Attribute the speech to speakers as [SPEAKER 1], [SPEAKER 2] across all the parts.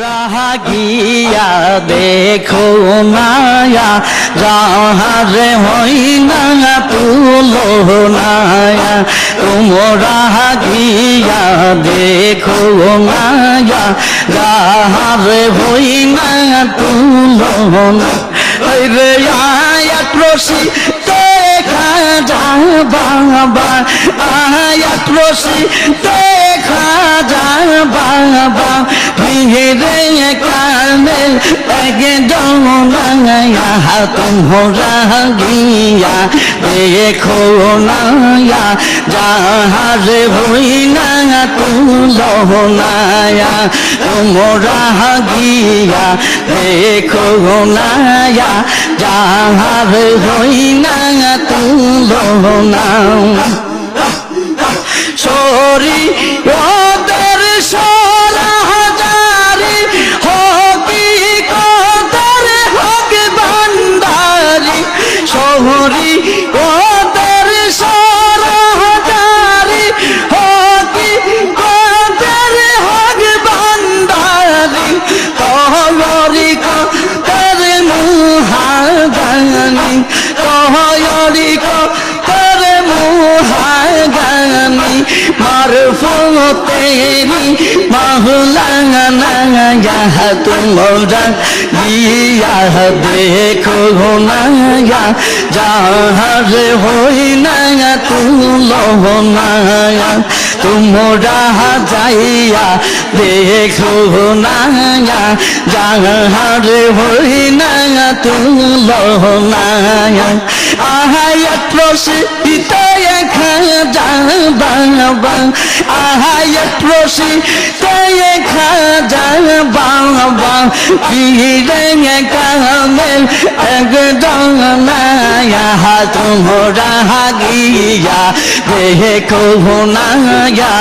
[SPEAKER 1] রাগিয়া দেখো মায়া, যাহারে হই না তুলো নায়া তোমরা দেখো মায়া, যাহারে হই না তুলো না রে রশি দেখা যা বাবা। আয়াত রশি দেখা যা বাবা। ভিড়ে কানে লাগে জনায়া তোমরা গিয়া দেখো নায়া যাহারে তেরি মাহুলানা ইয়া তুমরা গিয়া দেখো না যাহার হই না তুলো না তোমরা যাইয়া দেখো না যাহার হই না তুলো না আহায়াত রশিদ খাজা বাবা আহায়াত রশিদ খাজা বাবা পীরে কামেল একদম নায়া তোমরা গিয়া দেখো নায়া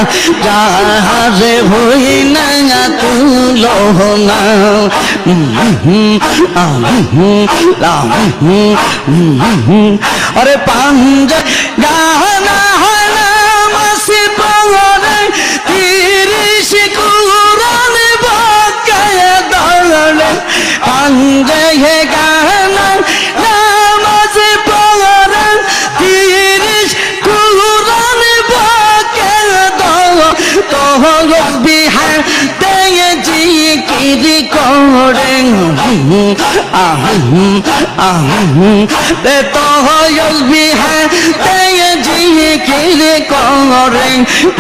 [SPEAKER 1] যাহারে হই না তুলো না আরে পাঞ্জ গানা জিকির করে আহ আহ। তে তোহল বিহার তেয়ে জিকির করে।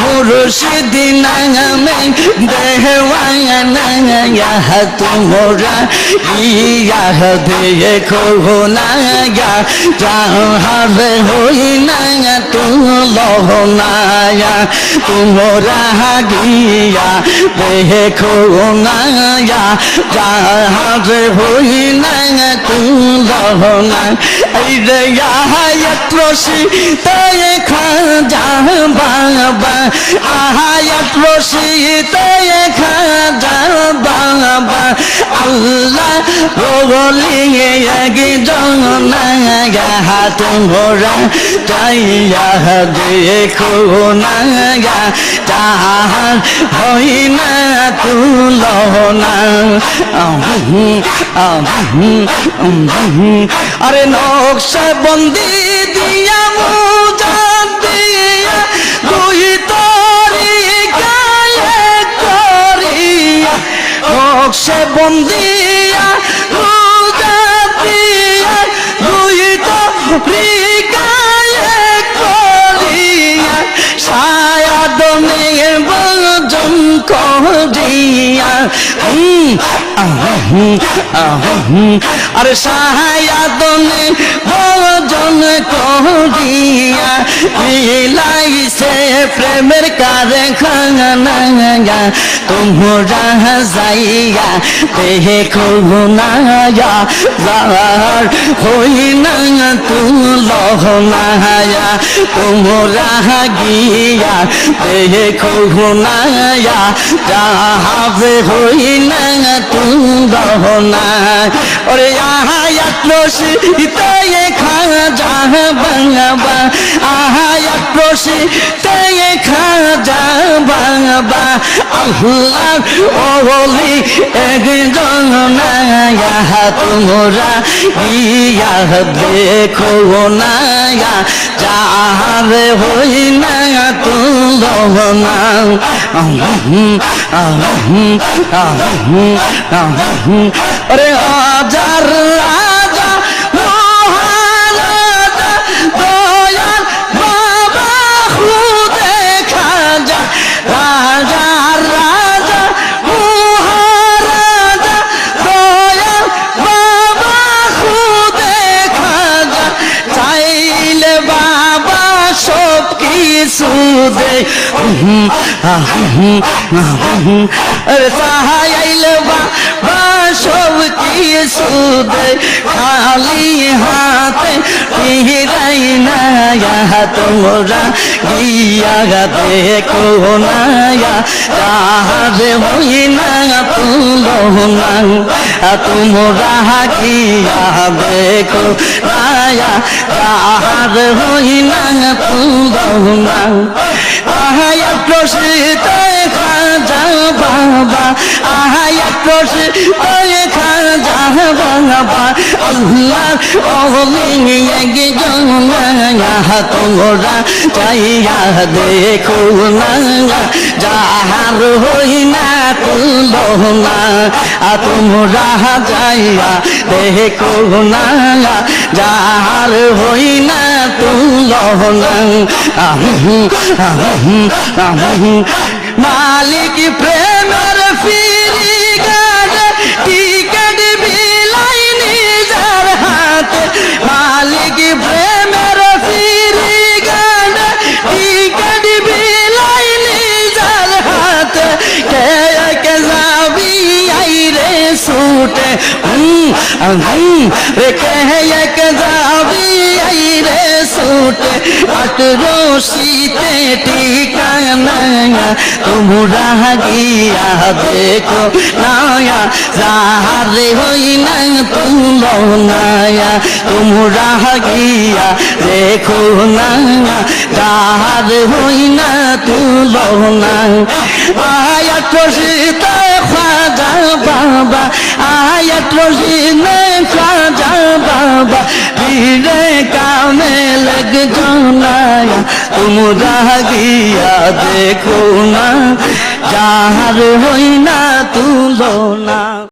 [SPEAKER 1] মুর্শিদ নামে দেওয়ানা ইয়া তোমরা ইয়া দেখো না ইয়া যাহার হই না তুলো না তোমরা গিয়া দেখো না জাহাজ হই না তুলো না এই রে আহায়াত রশি তাই খাজা বাবা আহায়াত রশি তাই বাবা আল্লাহ বলিয়ে আগে জনা তোমরা চাইয়া দেখো না তাহার হই না তুল না আরে নকশা বন্দি দিয়া আরে সায়াদনে ভজন করিয়া মিলাইছে প্রেমের কারে খানা তোমরা যাইয়া দেখো না যার হই না তুল না তোমরা গিয়া দেখো না যাহাবে হই না তুলনা ওরে আহায়াত রশিতে খাজা বাবা আহায়াত রশিতে খাজা বাবা আল্লাহ ওলি একজন নায়া তোমরা গিয়া দেখো না যাহার হই না তুলনা আরে হাজার কিছু দে আরে সাহাইলে বাবা সব কি সুদে খালি হাতে ফিরাই না তোমরা গিয়া দেখো না তাহারে হই না তুলো না তোমরা গিয়া দেখো না তাহার হই না না খাজা বাবা, আহায়া প্রসিত খাজা বাবা। আল্লাহ ওলি একজন তোমরা চাইয়া দেখো না যাহার হই না তুলো না তোমরা যাইয়া দেখো না যাহার হই না তুলো না মালিক প্রেমের ফিরি কে যাবি আই রে সুটে আটরো শীতে ঠিকানা তোমরা গিয়া দেখো নায়া যাহারে হই না তুলো নায়া তোমরা গিয়া দেখো না যাহারে হই না তুলো না আয়াত রশিতে খাজা বাবা আয়াত রশিতে খাজা বাবা পীরে কামে লগ জানায়া তোমরা গিয়া দেখো না যাহার হই না তুলো না